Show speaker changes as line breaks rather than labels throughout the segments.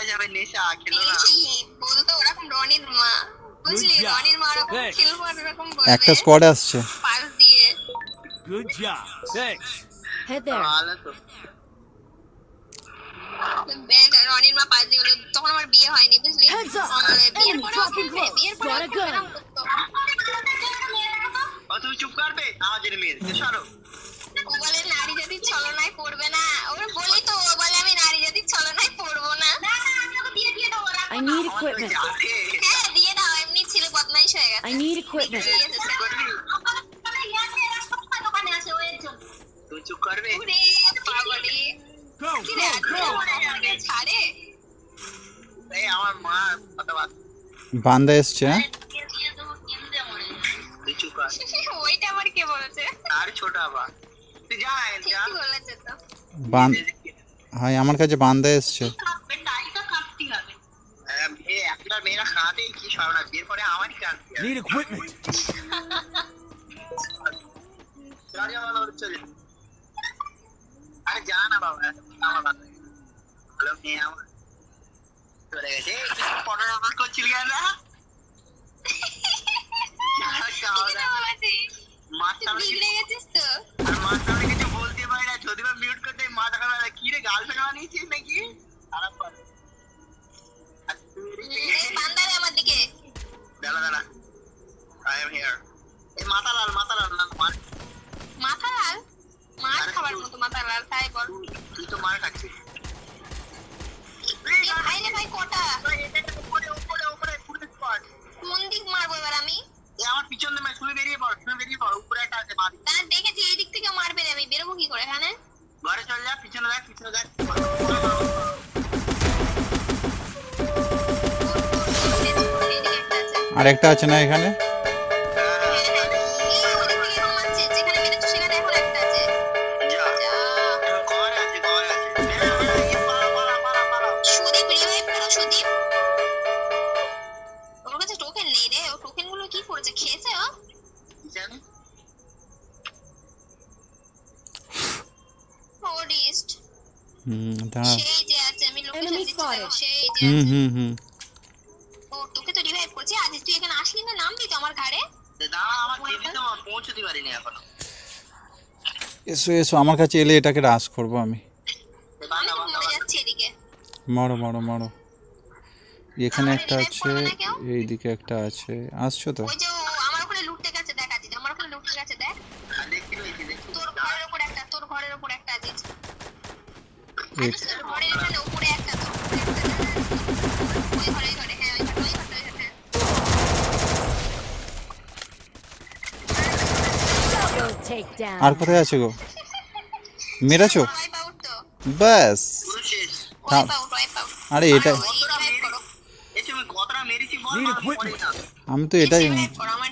হয়ে যাবে নেশা খেলো না
বলতো ওরকম রনির মা বুঝলি রনির মা ওরকম খেলব ওরকম বলবে
একটা স্কোয়াড আসছে
দিয়ে
Good job. Thanks.
Head there.
ভালো তো
রনির মা পাশ দিয়ে তখন আমার বিয়ে হয়নি বুঝলি বিয়ের পরে বিয়ের
চুপ করবে আমাদের মেয়ে সরো
Go, go, go.
বাদ
বান্দা এসছে হ্যাঁ?
ওইটা কে বলেছে
আর ছোট আবার তুই যা যা
ঠিকই বলেছে তো
বান হয় আমার কাছে বান্দা এসছে।
Need equipment.
আরে বাবা আমার বাবা আমার। চলে গেছে। করছিলি না সামনে কিছু বলতে পারি না যদি বা মিউট করতে মাথা খারাপ কি রে গার্লফ্রেন্ড বানিয়েছিস নাকি? খারাপ
এই বান্দারে আমার দিকে।
দাঁড়া দাঁড়া। আই এম হিয়ার এই মাথা লাল মাথা লাল না মার।
মাথা লাল মাছ খাবার মতো মাথা লাল তাই বল।
তুই তো মার খাচ্ছিস।
ভাই রে ভাই কটা
উপরে উপরে উপরে পুরো স্পট
কোন দিক মারবো এবার আমি?
আমার পিছন দিয়ে শুনে বেরিয়ে পড় শুনে বেরিয়ে পড় উপরে একটা আছে মার
দেখেছি এই দিক থেকে মারবে রে আমি বেরোবো কি করে এখানে
ঘরে চল যা পিছনে দেখ পিছনে দেখ।
একটা আছে
আর একটা আছে না এখানে হুম দাঁড়া
সেই
পারিনি এখনও।
এসো এসো আমার কাছে এলে এটাকে রাস করব আমি।
মরে
মরো মরো। এখানে একটা আছে
কেউ?
এইদিকে একটা আছে। আসছো তো?
আমার ওখানে লুটতে গেছে দেখ আজিজ আমার ওখানে লুটতে গেছে দেখ
দেখতে পেয়েছি দেখছি
তোর ঘরের উপর একটা তোর ঘরের উপর একটা আজিজ
এই
আজিজ তোর ঘরের এখানে উপরে একটা তোর উপরে একটা ওই ঘরে ওই ঘরে হ্যাঁ ওই ঘরে ওই ঘরে ওই ঘরে হ্যাঁ।
Double takedown.
আর কোথায় আছো গো? মেরেছো? ব্যাস। আরে এটা। আমি তো এটাই
আমার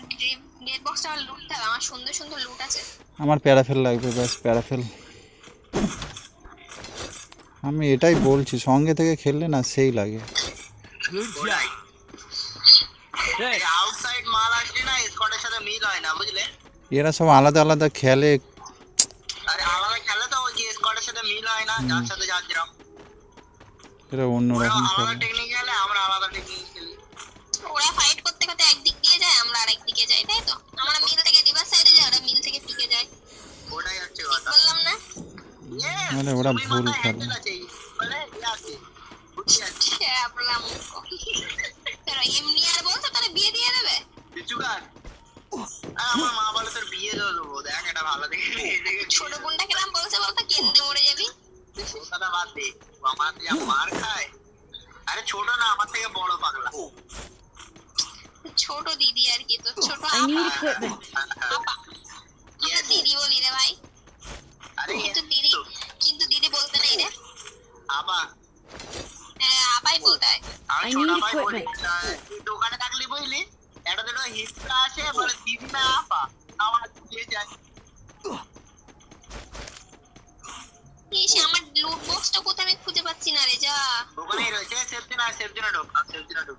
ডেড বক্সটা আমার লুটতে হবে আমার সুন্দর সুন্দর লুট আছে।
আমার প্যারাফেল লাগবে ব্যাস প্যারাফেল। আমি এটাই বলছি সঙ্গে থেকে খেললে না সেই লাগে.
আউটসাইড মাল আসলে না স্কোয়াডের সাথে মিল হয় না বুঝলে?
এরা সব আলাদা আলাদা খেলে।
আরে আলাদা খেলে তো ওই যে স্কোয়াডের সাথে মিল হয় না যার সাথে যার যেরকম।
এরা
ওরা
অন্যরকম
আলাদা টেকনিক খেলে আমরা আলাদা টেকনিক খেলি।
ওরা ফাইট করতে করতে একদিক দিয়ে যায় আমরা আরেক দিকে যাই তাই তো? আমরা মিল থেকে রিভার সাইডে যাই ওরা মিল থেকে পিকে যায়।
ওটাই হচ্ছে কথা।
বললাম না?
মানে ওরা ভুল খেলে।
ছোট বোনটা কিরাম বলছে বলতো? কেন্দ্রে মরে যাবি।
কথাটা বাদ দে। আমার যা মার খায়। আরে ছোট না আমার থেকে বড় পাগলা।
ছোট দিদি আর কি তো ছোট আপা. আপা দিদি বলি রে ভাই।
আরে
কিন্তু দিদি কিন্তু দিদি বলতে নেই রে।
আবা
হ্যাঁ আপাই বলতে হয়।
আমি ছোট ভাই বলি। তুই দোকানে থাকলি বুঝলি? একটা দুটো হিস্ট্রা আসে বলে দিদি না আপা আমার দিয়ে যায়
এসে আমার লুট বক্সটা কোথায় আমি খুঁজে পাচ্ছি না রে যা।
ওখানেই রয়েছে সেফটি না সেফটি না ঢোক সেফটি না ঢোক।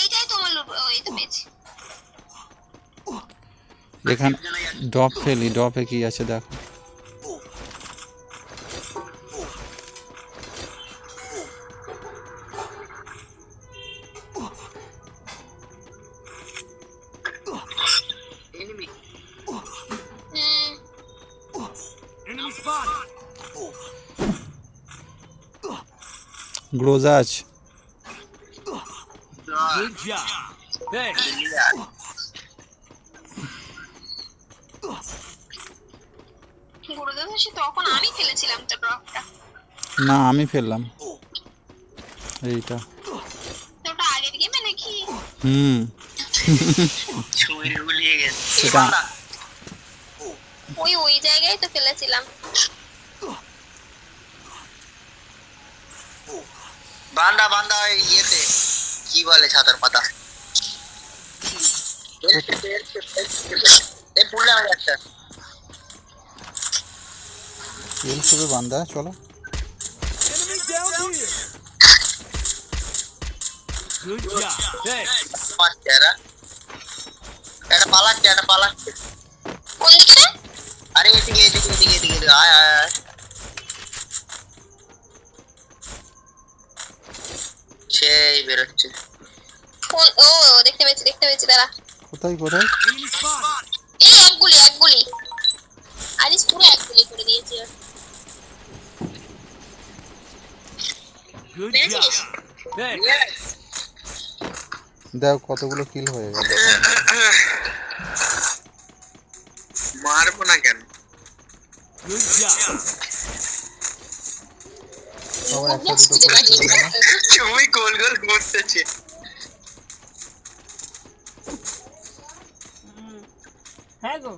এইটাই তো আমার লুট ওই তো পেয়েছি।
এখানে ডপ ফেলি ডপে কি আছে দেখো।
গুরুদেব সে তখন আমি ফেলেছিলাম তো ড্রপটা
না আমি ফেললাম এইটা
ওটা আগের গেমে নাকি
হুম
ছুঁয়ে গুলিয়ে গেছে
সেটা-
ওই ওই জায়গায় তো ফেলেছিলাম
বান্দা বান্দা ওই ইয়েতে। কি বলে ছাতার পাতা? এ পুরলে আমি একটা।
তেল শুধু বান্ধা চলো।
একটা পালাচ্ছে একটা পালাচ্ছে। আরে এদিকে এদিকে এদিকে এদিকে এদিকে আয় আয় আয়। সেই বেরোচ্ছে।
কোন ও দেখতে পেয়েছি দেখতে পেয়েছি দাঁড়া।
কোথায় কোথায়
এই এক গুলি এক গুলি আরিস পুরো এক গুলি করে দিয়েছি.
দেখো কতগুলো কিল হয়ে গেল।
মারবো না কেন.
সবার একটা দুটো করে kill হলো।
তুমি গোল গোল ঘুরতেছে।
হ্যাঁ গো।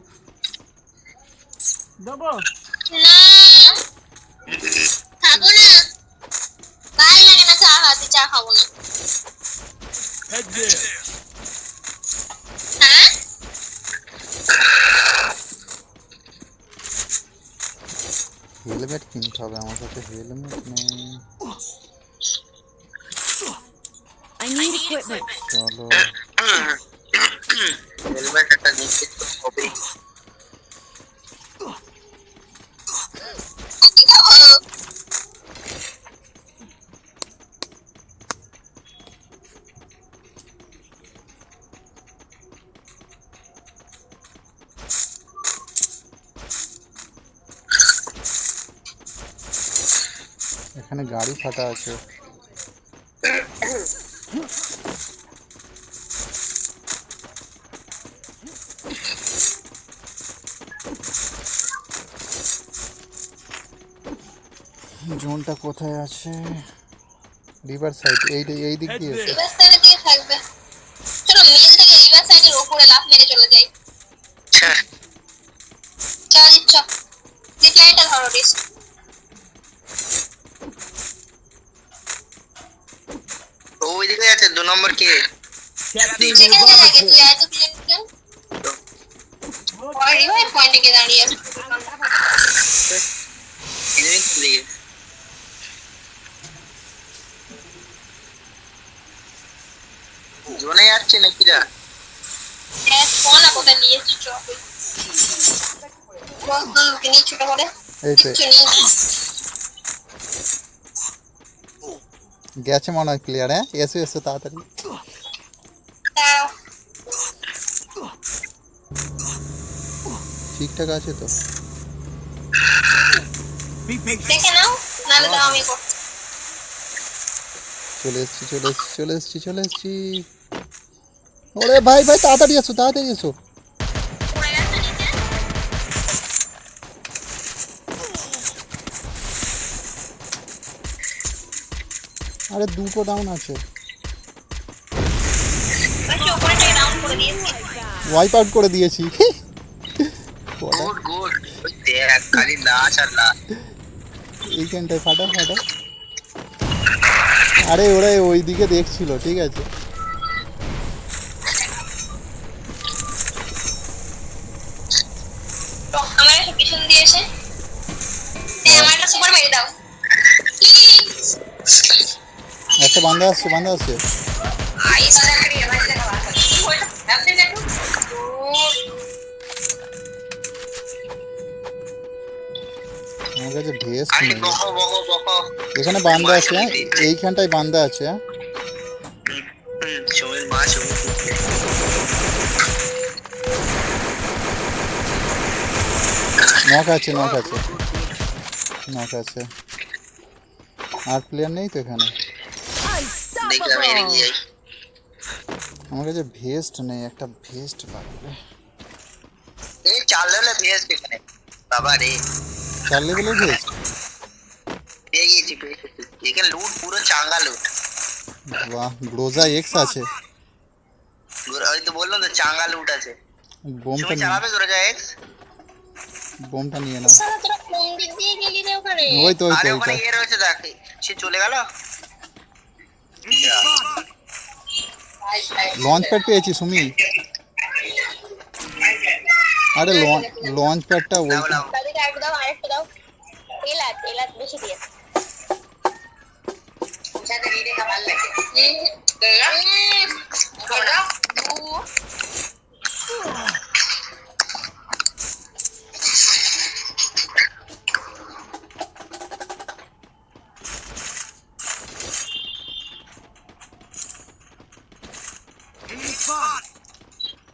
দেবো।
না। খাব না। গায়ে লাগে না চা খাতে চা খাব না।
হেলমেট কিনতে হবে আমার কাছে হেলমেট নেই
I need equipment.
চলো
হেলমেট একটা নিচে তো
এখানে গাড়ি ফাটা আছে। জোনটা কোথায় আছে? রিভার সাইড এই এই দিক দিয়ে।
রিভার সাইডে দিয়ে থাকবে। চলো মিল থেকে রিভার সাইডের উপরে লাফ মেরে চলে যাই। চা দিচ্ছ। জিপলাইনটা ধরো ডিস
ওইদিকে আছে দু নম্বর কে? দিকে? জোনে যাচ্ছে নাকি রা?
হ্যাঁ কোন না কোথায় নিয়েছি চ বল তুই ওকে নিয়ে ছোট করে
এই তো
কিচ্ছু নেই
গেছে মনে হয় প্লেয়ার হ্যাঁ এসো এসো তাড়াতাড়ি
দাঁড়াও
ঠিকঠাক আছে তো
Be patient.
দেখে নাও নাহলে দাও আমি করছি
চলে এসছি চলে এসছি চলে এসছি চলে এসছি ওরে ভাই ভাই তাড়াতাড়ি এসো তাড়াতাড়ি এসো আরে দুটো ডাউন আছে।
দিয়েছি।
ওয়াইপ আউট করে দিয়েছি। এইখানটায় ফাটা ফাটা আরে ওরা ওইদিকে দেখছিল ঠিক আছে।
একটা
বান্ধা আসছে বান্ধা আসছে আমার কাছে এখানে বান্দা আছে হ্যাঁ? এইখানটায় বান্দা আছে হ্যাঁ? নক আছে নক আছে। নক আছে। আর প্লেয়ার নেই তো এখানে?
দেখি আমি এদিকে যাই
আমার কাছে ভেস্ট নেই একটা ভেস্ট লাগবে।
এই চার লেভেলে পেয়েছি এখানে। বাবা রে।
চার লেভেলের ভেস্ট?
পেয়ে গেছি পেয়ে গেছি এখানে লুট পুরো চাঙ্গা লুট
বাহ গ্রোজা এক্স আছে।
ওই তো বললাম তো চাঙ্গা লুট আছে।
বোমটা
তুমি
নিয়ে
চালাবে তোরা যা এক্স
বোমটা নিয়ে নাও।
সারা তোরা কোন দিক দিয়ে গেলি রে ওখানে।
ওই তো ওই তো
আরে
ওই
ওখানে
তো
ইয়ে রয়েছে দেখ সে চলে গেল?
লঞ্চ প্যাড পেয়েছি সুমি আরে লঞ্চ প্যাডটা ওই
দাও দাও
তাদেরকে আরেকটু দাও আরেকটু দাও এলাচ এলাচ বেশি দিয়ে
সাথে রিডে খাবার লাগে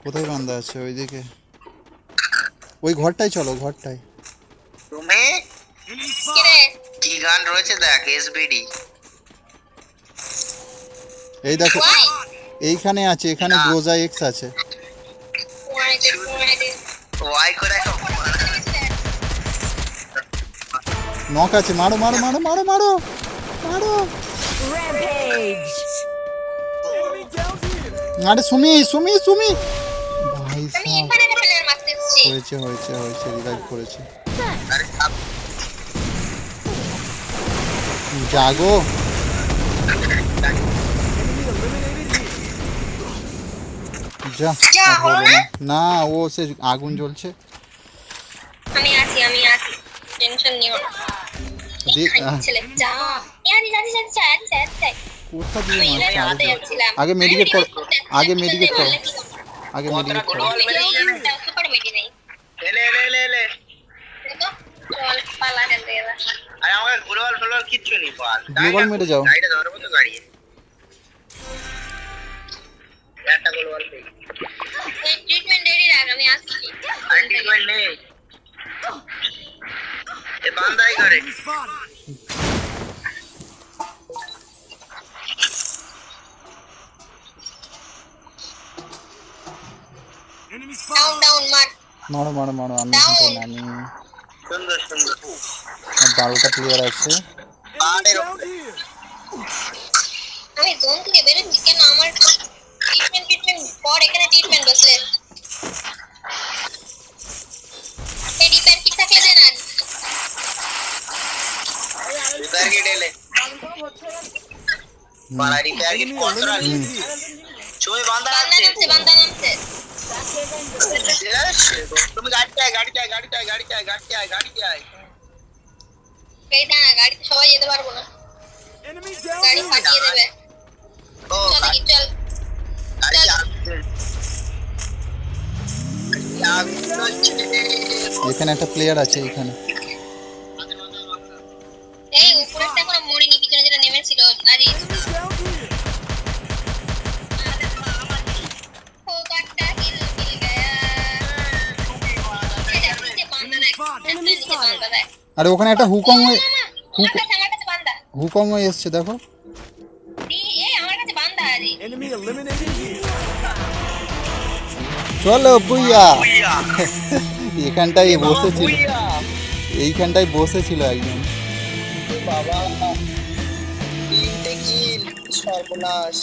কোথায় বান্ধা আছে? ওইদিকে। ওই ঘরটাই চলো ঘরটাই
তুমি
কিরে?
কি গান রয়েছে দেখ এসবিডি
এই দেখো এইখানে আছে এখানে গ্রোজা এক্স আছে। নক আছে মারো মারো মারো মারো মারো মারো। আরে সুমি সুমি সুমি। হয়েছে হয়েছে হয়েছে রিভাইভ করেছে জাগো যা না ও সে আগুন জ্বলছে
আমি টেনশন নিও না
আগে মেডিকেট করো আগে
মেডিকেট
করো
এলে
দেখো চল পালা কেন দিয়ে দাও
আরে আমাকে গ্লোবাল ফ্লোবাল কিচ্ছু নেই বল।
Global মেরে যাও।
গাড়িটা ধরবো তো গাড়ি। একটা গ্লোবাল পেয়ে
ট্রিটমেন্ট রেডি রাখ আমি আসছি।
আরে ট্রিটমেন্ট নেই। এ বান্দাই করে।
ডাউন. ডাউন মার
মারো মারো মারো আমি এখান
সুন্দর সুন্দর।
আর বারোটা প্লেয়ার আছে।
পাহাড়ের
Down
উপরে
here.
আমি জোন থেকে বেরোচ্ছি কেন আমার ট্রিটমেন্ট ট্রিটমেন্ট পর এখানে ট্রিটমেন্ট বসলে। এই রিপেয়ার কি থাকলে দেন আর
রিপেয়ার রিপেয়ার বান্দা আছে
নামছে বান্দা নামছে?
তুমি
গাড়িতে সবাই যেতে পারব না। গাড়ি ফাটিয়ে দেবে। চল চল।
এখানে একটা প্লেয়ার আছে এখানে।
এই উপরেরটা এখনও মরিনি পিছনে যেটা নেমেছিল আরে
আরে ওখানে একটা হুকম
আমার
হুক
কাছে আমার কাছে বান্দা।
হুকং এসছে দেখো. চলো বুইয়া। এখানটাই বসেছিল। এইখানটাই বসেছিল একজন।
বাবা। সর্বনাশ।